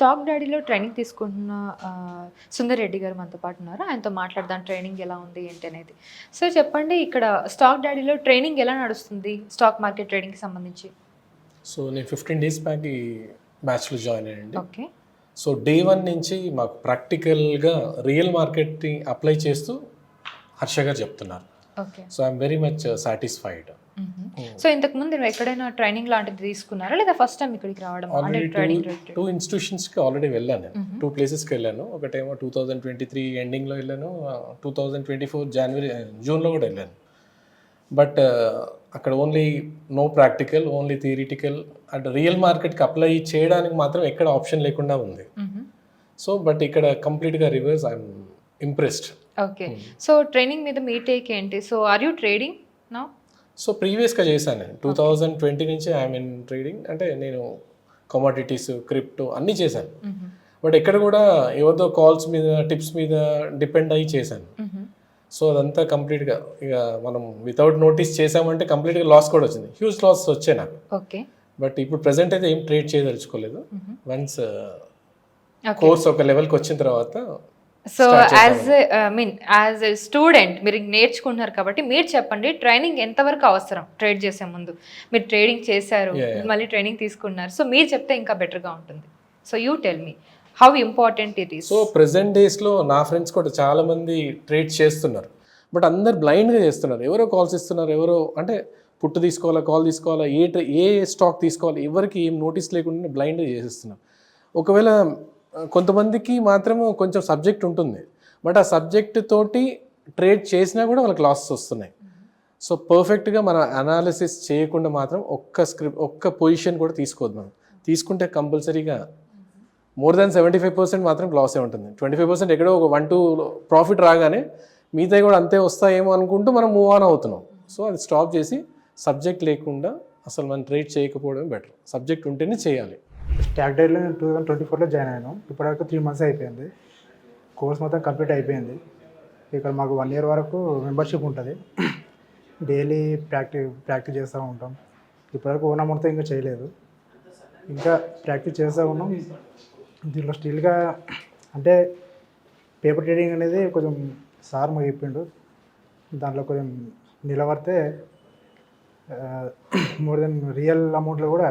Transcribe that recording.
Stock డాడీలో training తీసుకుంటున్న సుందర్ రెడ్డి గారు మనతో పాటు ఉన్నారు. ఆయనతో మాట్లాడదాం ట్రైనింగ్ ఎలా ఉంది ఏంటి అనేది. సో చెప్పండి ఇక్కడ స్టాక్ డాడీలో ట్రైనింగ్ ఎలా నడుస్తుంది స్టాక్ మార్కెట్ ట్రేడింగ్కి సంబంధించి? సో నేను ఫిఫ్టీన్ డేస్ బ్యాక్ ఈ బ్యాచ్లో జాయిన్ అయ్యండి ఓకే. సో డే వన్ నుంచి మాకు ప్రాక్టికల్గా రియల్ మార్కెట్ని అప్లై చేస్తూ హర్ష గారు చెప్తున్నారు. Okay. So I'm very much satisfied. So ఇంతకు ముందు నువ్వు ఎక్కడైనా ట్రైనింగ్ లాంటిది తీసుకున్నారా? లేదా ఫస్ట్ టైం ఇక్కడికి రావడం టూ టూ ఇన్స్టిట్యూషన్స్కి ఆల్రెడీ వెళ్ళాను నేను. టూ ప్లేసెస్కి వెళ్ళాను. ఒకటేమో టూ థౌజండ్ ట్వంటీ త్రీ ఎండింగ్లో వెళ్ళాను. టూ థౌజండ్ ట్వంటీ ఫోర్ జనవరి జూన్లో కూడా వెళ్ళాను. బట్ అక్కడ only no practical only theoretical and real మార్కెట్కి అప్లై చేయడానికి మాత్రం ఎక్కడ ఆప్షన్ లేకుండా ఉంది. సో బట్ ఇక్కడ కంప్లీట్గా reverse I'm impressed okay so training మీద మీ టేక్ ఏంటి? సో ఆర్ యూ ట్రేడింగ్ నా సో ప్రీవియస్గా చేశాను నేను. టూ థౌజండ్ ట్వంటీ నుంచి ఐఎమ్ ఇన్ ట్రేడింగ్ అంటే నేను కమాడిటీస్ క్రిప్టో అన్నీ చేశాను. బట్ ఎక్కడ కూడా ఎవరిదో కాల్స్ మీద టిప్స్ మీద డిపెండ్ అయ్యి చేశాను. సో అదంతా కంప్లీట్గా ఇక మనం వితౌట్ నోటీస్ చేసామంటే కంప్లీట్గా లాస్ కూడా వచ్చింది. హ్యూజ్ లాస్ వచ్చాయి నాకు. ఓకే బట్ ఇప్పుడు ప్రెసెంట్ అయితే ఏం ట్రేడ్ చేయదలుచుకోలేదు. వన్స్ కోర్స్ ఒక లెవెల్కి వచ్చిన తర్వాత so as I mean as a student మీరు నేర్చుకుంటున్నారు కాబట్టి మీరు చెప్పండి ట్రైనింగ్ ఎంతవరకు అవసరం ట్రేడ్ చేసే ముందు? మీరు ట్రేడింగ్ చేశారు. మళ్ళీ ట్రైనింగ్ తీసుకున్నారు. సో మీరు చెప్తే ఇంకా బెటర్గా ఉంటుంది. So you tell me how important it is so present డేస్లో నా ఫ్రెండ్స్ కూడా చాలా మంది ట్రేడ్ చేస్తున్నారు. బట్ అందరు బ్లైండ్గా చేస్తున్నారు. ఎవరో కాల్స్ ఇస్తున్నారు ఎవరో అంటే పుట్టు తీసుకోవాలా కాల్ తీసుకోవాలా ఏ ట్రే- ఏ స్టాక్ తీసుకోవాలి ఎవరికి ఏం నోటీస్ లేకుండా బ్లైండ్గా చేసేస్తున్నారు. ఒకవేళ కొంతమందికి మాత్రము కొంచెం సబ్జెక్ట్ ఉంటుంది. బట్ ఆ సబ్జెక్ట్ తోటి ట్రేడ్ చేసినా కూడా వాళ్ళకి లాసెస్ వస్తున్నాయి. సో పర్ఫెక్ట్గా మన అనాలిసిస్ చేయకుండా మాత్రం ఒక్క స్క్రిప్ట్ ఒక్క పొజిషన్ కూడా తీసుకోవద్దు మనం. తీసుకుంటే కంపల్సరీగా more than seventy five percent మాత్రం లాసే ఉంటుంది. ట్వంటీ ఫైవ్ పర్సెంట్ ఎక్కడో ఒక వన్ టూ ప్రాఫిట్ రాగానే మిగతాయి కూడా అంతే వస్తాయేమో అనుకుంటూ మనం మూవ్ ఆన్ అవుతున్నాం. సో అది స్టాప్ చేసి సబ్జెక్ట్ లేకుండా అసలు మనం ట్రేడ్ చేయకపోవడం బెటర్. సబ్జెక్ట్ ఉంటేనే చేయాలి. స్టాక్ డైట్లో నేను టూ థౌసండ్ ట్వంటీ ఫోర్లో జాయిన్ అయ్యాను. ఇప్పటివరకు త్రీ మంత్స్ అయిపోయింది. కోర్స్ మొత్తం కంప్లీట్ అయిపోయింది. ఇక్కడ మాకు వన్ ఇయర్ వరకు మెంబర్షిప్ ఉంటుంది. డైలీ ప్రాక్టీస్ ప్రాక్టీస్ చేస్తూ ఉంటాం. ఇప్పటివరకు ఓన్ అమౌంట్తో ఇంకా చేయలేదు. ఇంకా ప్రాక్టీస్ చేస్తూ ఉన్నాం. దీంట్లో స్టిల్గా అంటే పేపర్ ట్రేడింగ్ అనేది కొంచెం సార్ మాకు చెప్పిండు. దాంట్లో కొంచెం నిలబడితే మోర్ దెన్ రియల్ అమౌంట్లో కూడా